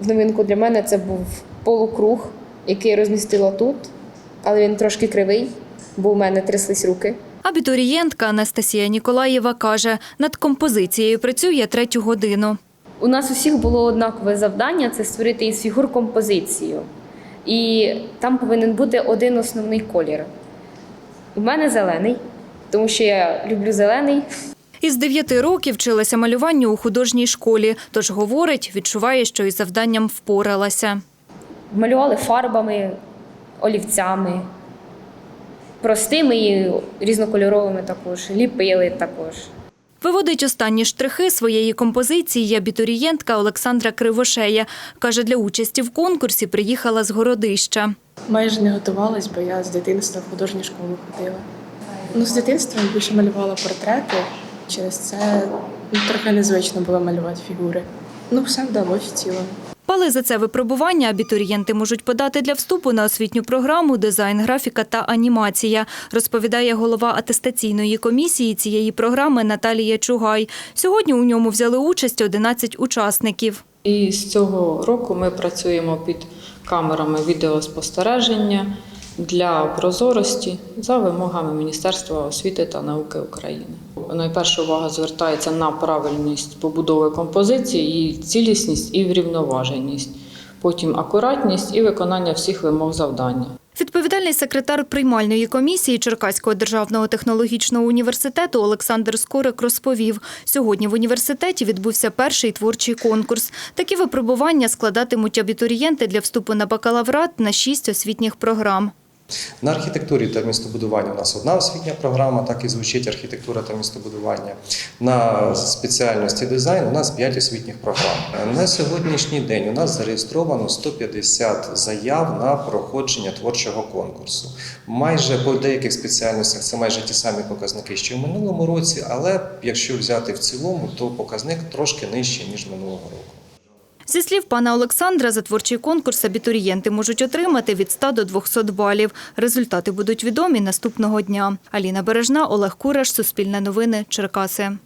в новинку для мене це був полукруг, який розмістила тут, але він трошки кривий, бо у мене тряслись руки. Абітурієнтка Анастасія Ніколаєва каже, над композицією працює третю годину. У нас усіх було однакове завдання це створити із фігур композицію. І там повинен бути один основний колір. У мене зелений, тому що я люблю зелений. Із дев'яти років вчилася малюванню у художній школі, тож говорить, відчуває, що із завданням впоралася. Малювали фарбами, олівцями, простими і різнокольоровими також, ліпили також. Виводить останні штрихи своєї композиції абітурієнтка Олександра Кривошея. Каже, для участі в конкурсі приїхала з Городища. Майже не готувалась, бо я з дитинства в художню школу ходила. Ну, з дитинства я більше малювала портрети. Через це ну, трохи незвично було малювати фігури. Ну, все вдалося в цілому. Бали за це випробування абітурієнти можуть подати для вступу на освітню програму «Дизайн, графіка та анімація», розповідає голова атестаційної комісії цієї програми Наталія Чугай. Сьогодні у ньому взяли участь 11 учасників. І з цього року ми працюємо під камерами відеоспостереження для прозорості за вимогами Міністерства освіти та науки України. Найперша увага звертається на правильність побудови композиції, її цілісність і врівноваженість, потім акуратність і виконання всіх вимог завдання. Відповідальний секретар приймальної комісії Черкаського державного технологічного університету Олександр Скорик розповів, сьогодні в університеті відбувся перший творчий конкурс. Такі випробування складатимуть абітурієнти для вступу на бакалаврат на шість освітніх програм. На архітектурі та містобудуванні у нас одна освітня програма, так і звучить архітектура та містобудування. На спеціальності дизайн у нас 5 освітніх програм. На сьогоднішній день у нас зареєстровано 150 заяв на проходження творчого конкурсу. Майже по деяких спеціальностях це майже ті самі показники, що в минулому році, але якщо взяти в цілому, то показник трошки нижчий ніж минулого року. Зі слів пана Олександра, за творчий конкурс абітурієнти можуть отримати від 100 до 200 балів. Результати будуть відомі наступного дня. Аліна Бережна, Олег Кураш, Суспільне новини, Черкаси.